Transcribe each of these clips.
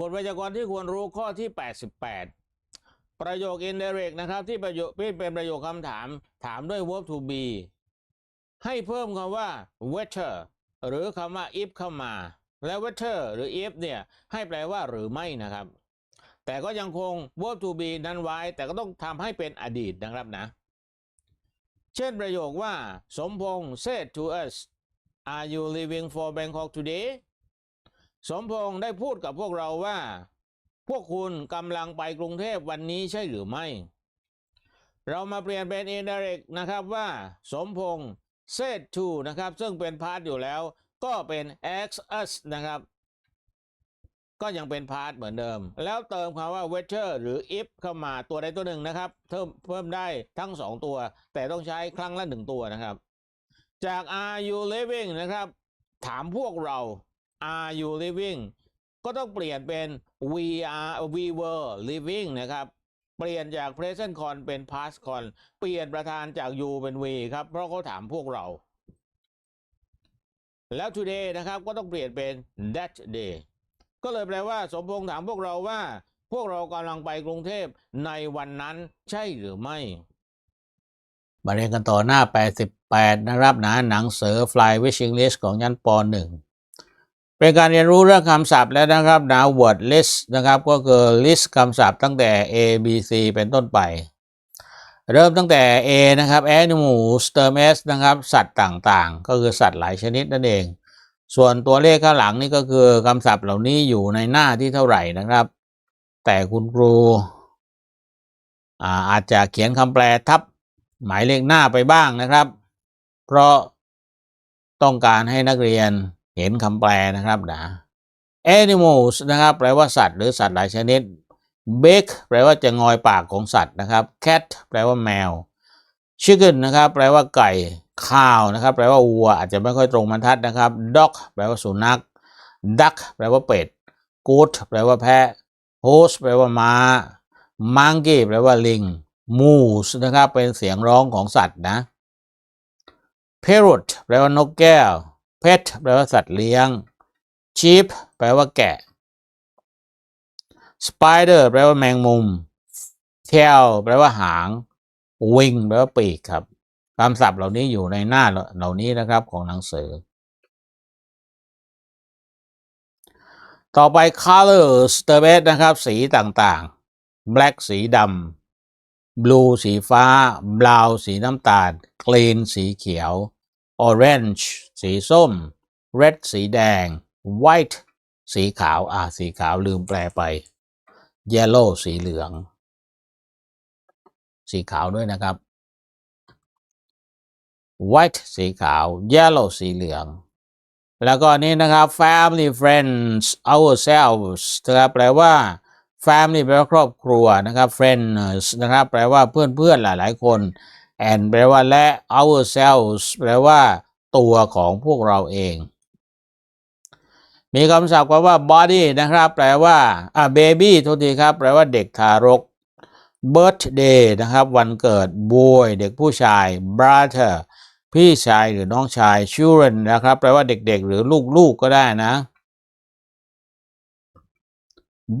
กฎไวยากรณ์ที่ควรรู้ข้อที่ 88 ประโยค indirect นะครับ ที่ประโยคที่เป็นประโยคคำถาม ถามด้วย verb to be ให้เพิ่มคำว่า whether หรือคำว่า if เข้ามา และ whether หรือ if เนี่ย ให้แปลว่าหรือไม่นะครับ แต่ก็ยังคง verb to be นั้นไว้ แต่ก็ต้องทำให้เป็นอดีตนะครับนะ เช่นประโยคว่า สมพงษ์ said to us are you leaving for Bangkok today สมพงษ์ได้พูดกับพวกเราว่า พวกคุณกำลังไปกรุงเทพวันนี้ใช่หรือไม่ เรามาเปลี่ยนเป็น indirect นะครับว่า สมพงษ์ said to นะครับ ซึ่งเป็นพาร์ทอยู่แล้ว ก็เป็น ask us นะครับ ก็ยังเป็นพาร์ทเหมือนเดิม แล้วเติมคำว่า whether หรือ if เข้ามาตัวใดตัวหนึ่งนะครับเพิ่มเพิ่มได้ทั้งสองตัว แต่ต้องใช้ครั้งละหนึ่งตัวนะครับ จาก are you living นะครับ ถามพวกเรา are you living ก็ต้องเปลี่ยนเป็น we are we were living นะครับ เปลี่ยนจาก present con เป็น past con เปลี่ยนประธานจาก you เป็น we ครับ เพราะเขาถามพวกเรา แล้ว today นะครับก็ต้องเปลี่ยนเป็น that day ก็เลยแปลว่าสมพงษ์ถามพวกเราว่า พวกเรากำลังไปกรุงเทพในวันนั้นใช่หรือไม่มาเรียนกันต่อหน้า 88 นะครับนะหนังเสือ Fly Wishing List ของยันป .1 เป็นการเรียนรู้เรื่องคำศัพท์แล้วนะครับนะ word list นะครับก็คือ list คำศัพท์ตั้งแต่ A B C เป็นต้นไป เริ่มตั้งแต่ A นะครับ animals เติม s นะครับ สัตว์ต่างๆ ก็คือสัตว์หลายชนิดนั่นเอง ส่วนตัวเลขข้างหลังนี่ก็คือคำศัพท์เหล่านี้อยู่ในหน้าที่เท่าไหร่นะครับ แต่คุณครูอาอาจจะเขียนคำแปลทับหมายเลขหน้าไปบ้างนะครับ เพราะต้องการให้นักเรียน เห็นคำแปลนะครับนะ animals นะครับ แปลว่าสัตว์หรือสัตว์หลายชนิด bake แปลว่าจะงอยปากของสัตว์นะครับ cat แปลว่าแมว chicken นะครับ แปลว่าไก่ cow นะครับ แปลว่าวัว อาจจะไม่ค่อยตรงบรรทัดนะครับ dog แปลว่าสุนัข duck แปลว่าเป็ด goat แปลว่าแพะ horse แปลว่าม้า monkey แปลว่าลิง moose นะครับ เป็นเสียงร้องของสัตว์นะ parrot แปลว่านกแก้ว pet แปลว่าสัตว์เลี้ยง sheep แปลว่าแกะ spider แปลว่าแมงมุม tail แปลว่าหาง wing แปลว่าปีกครับคำศัพท์เหล่านี้อยู่ในหน้าเหล่านี้นะครับของหนังสือ ต่อไป colors เติม s นะครับ สีต่างๆ black สีดำ blue สีฟ้า brown สีน้ำตาล green สีเขียว orange สีส้ม red สีแดง white สีขาว อ่า สีขาวลืมแปลไป yellow สีเหลือง สีขาวด้วยนะครับ white สีขาว yellow สีเหลือง แล้วก็นี้นะครับ family friends ourselves นะครับแปลว่า family แปลว่าครอบครัวนะครับ friends นะครับ แปลว่าเพื่อนเพื่อนหลาย ๆ คน and แปลว่าและ ourselves แปลว่า ตัวของพวกเราเอง มีคำศัพท์ว่า body นะครับ แปลว่าอ่า baby โทษทีครับ แปลว่าเด็กทารก birthday นะครับ วันเกิด boy เด็กผู้ชาย brother พี่ชายหรือน้องชาย children นะครับ แปลว่าเด็กๆ หรือลูกๆก็ได้นะ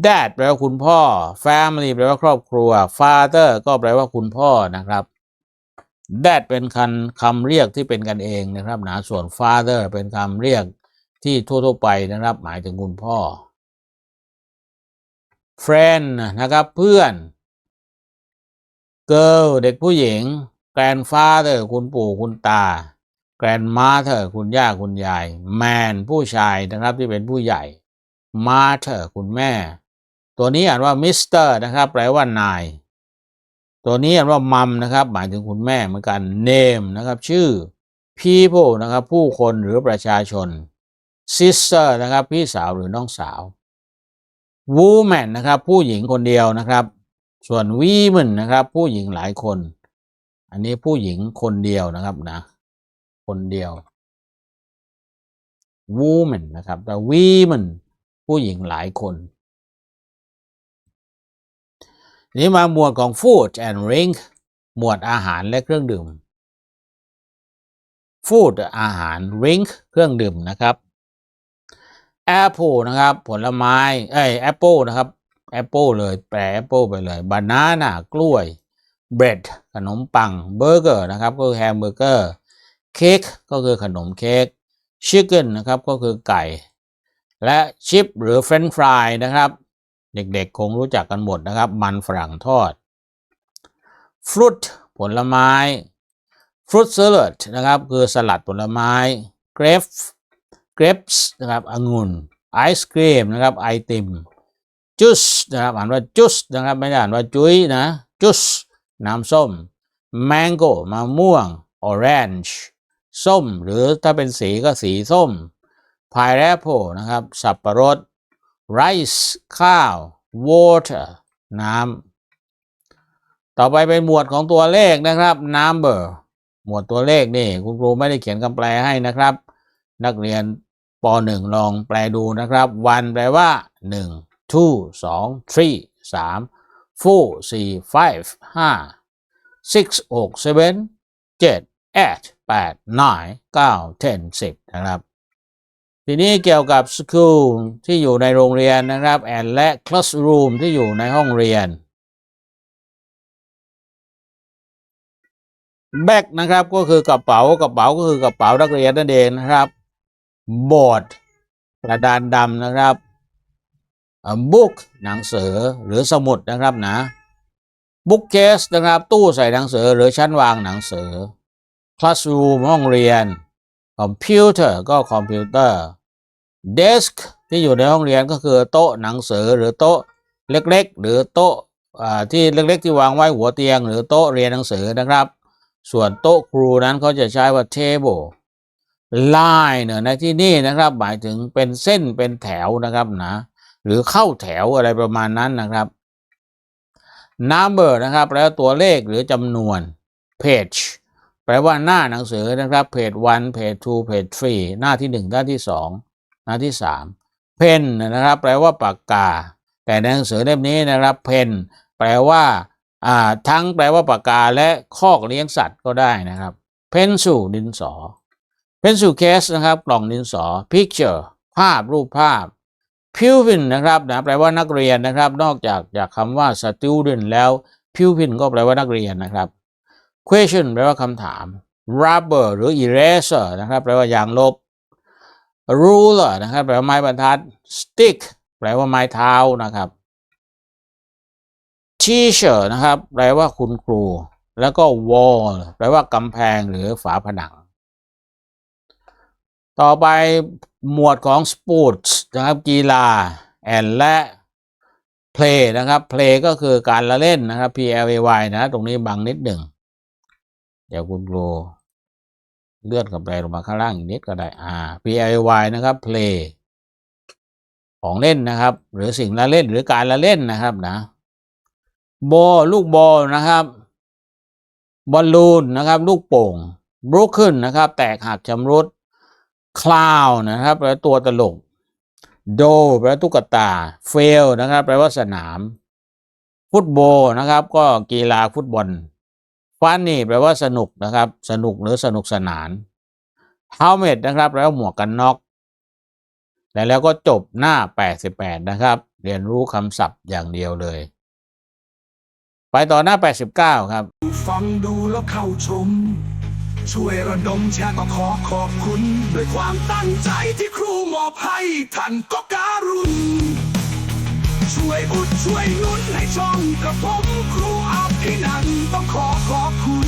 dad แปลว่าคุณพ่อ family แปลว่าครอบครัว father ก็แปลว่าคุณพ่อนะครับ dad เป็นคำคำเรียกที่เป็นกันเองนะครับนะส่วน father เป็นคำเรียกที่ทั่วๆไปนะครับ หมายถึงคุณพ่อ friend นะครับเพื่อน girl เด็กผู้หญิง grandfather คุณปู่คุณตา grandmother คุณย่าคุณยาย man ผู้ชายนะครับที่เป็นผู้ใหญ่ mother คุณแม่ ตัวนี้อ่านว่า mister นะครับ แปลว่านาย ตัวนี้อ่านว่า mum นะครับ หมายถึงคุณแม่เหมือนกัน name นะครับชื่อ people นะครับผู้คนหรือประชาชน sister นะครับพี่สาวหรือน้องสาว woman นะครับผู้หญิงคนเดียวนะครับ ส่วน women นะครับผู้หญิงหลายคน อันนี้ผู้หญิงคนเดียวนะครับนะคนเดียว woman นะครับแต่ women ผู้หญิงหลายคน นี้มาหมวดของ food and drink หมวดอาหารและเครื่องดื่ม food อาหาร drink เครื่องดื่มนะครับ apple นะครับ ผลไม้ เอ้ย apple นะครับ apple เลย แปล apple ไปเลย banana กล้วย bread ขนมปัง burger นะครับ ก็คือแฮมเบอร์เกอร์ cake ก็คือขนมเค้ก chicken นะครับ ก็คือไก่ และชิปหรือ french fry นะครับ เด็กๆคงรู้จักกันหมดนะครับ มันฝรั่งทอด fruit ผลไม้ fruit salad นะครับคือสลัดผลไม้ grape grapes นะครับองุ่นไอศครีมนะครับไอติม juice นะครับอ่านว่า juice นะครับไม่ได้อ่านว่าจุ้ยนะ juice น้ำส้ม mango มะม่วง orange ส้ม หรือถ้าเป็นสีก็สีส้ม pineapple นะครับ สับประรด rice ข้าว water น้ำ ต่อไปเป็นหมวดของตัวเลขนะครับ number หมวดตัวเลขนี่คุณครูไม่ได้เขียนคำแปลให้นะครับ นักเรียนป .1 ลองแปลดูนะครับ one แปลว่า 1 two 2 three 3 four 4 five 5 six 6 seven 7 eight 8 nine 9 ten 10นะครับ ทีนี้เกี่ยวกับ school ที่อยู่ในโรงเรียนนะครับ and และ classroom ที่อยู่ในห้องเรียนแบกนะครับก็คือกระเป๋ากระเป๋าก็คือกระเป๋านักเรียนนั่นเองนะครับบอร์ดกระดานดำนะครับบุ๊กหนังสือหรือสมุดนะครับนะบุ๊กเคสนะครับตู้ใส่หนังสือหรือชั้นวางหนังสือ classroom ห้องเรียนคอมพิวเตอร์ก็คอมพิวเตอร์ desk ที่อยู่ในห้องเรียนก็คือโต๊ะหนังสือหรือโต๊ะเล็กๆ หรือโต๊ะที่เล็กๆ ที่วางไว้หัวเตียง หรือโต๊ะเรียนหนังสือนะครับ ส่วนโต๊ะครูนั้นเขาจะใช้ว่า table line เนี่ยในที่นี่นะครับหมายถึงเป็นเส้นเป็นแถวนะครับนะหรือเข้าแถวอะไรประมาณนั้นนะครับ number นะครับแปลว่าตัวเลขหรือจำนวน page แปลว่าหน้าหนังสือนะครับ page 1 page 2 page 3 หน้าที่ 1 หน้าที่ 2 หน้าที่3 pen นนะครับ แปลว่าปากกา แต่ในหนังสือเล่มนี้นะครับ pen แปลว่าอ่าทั้งแปลว่าปากกาและคอกเลี้ยงสัตว์ก็ได้นะครับ pencil ดินสอ pencil case นะครับ กล่องดินสอ picture ภาพรูปภาพ pupil นะครับนะแปลว่านักเรียนนะครับ นอกจากจากคำว่า student แล้ว pupil ก็แปลว่านักเรียนนะครับ question แปลว่าคำถาม rubber หรือ eraser นะครับ แปลว่ายางลบ ruler นะครับแปลว่าไม้บรรทัด stick แปลว่าไม้เท้านะครับ teacher นะครับ แปลว่าคุณครู แล้วก็ wall แปลว่ากำแพงหรือฝาผนัง ต่อไปหมวดของ sports นะครับกีฬา and และ play นะครับ play ก็คือการละเล่นนะครับ P L A Y นะ ตรงนี้บังนิดหนึ่ง เดี๋ยวคุณครู เลื่อนกับแปลงมาข้างล่างอีกนิดก็ได้อ่า P L A Y นะครับ play ของเล่นนะครับ หรือสิ่งละเล่นหรือการละเล่นนะครับนะบอลลูกบอลนะครับบอลลูนนะครับ ลูกโป่งบรูขึ้นนะครับ แตกหักชำรุดคลาวนะครับแปลว่าตัวตลกโดแปลว่าตุ๊กตาเฟลนะครับแปลว่าสนาม ฟุตบอลนะครับ ก็กีฬาฟุตบอล ฟันนี่แปลว่าสนุกนะครับ สนุกหรือสนุกสนานเฮลเมตนะครับแปลว่าหมวกกันน็อกและแล้วก็จบหน้า 88 นะครับ เรียนรู้คำศัพท์อย่างเดียวเลย ไปต่อหน้า 89 ครับ ฟังดูแล้วเข้าชม ช่วยระดมแชร์ก็ขอขอบคุณ ด้วยความตั้งใจที่ครูมอบให้ท่านก็การุณ ช่วยอุดช่วยนุนให้ช่องกับผมครู ที่นั้นต้องขอขอบคุณ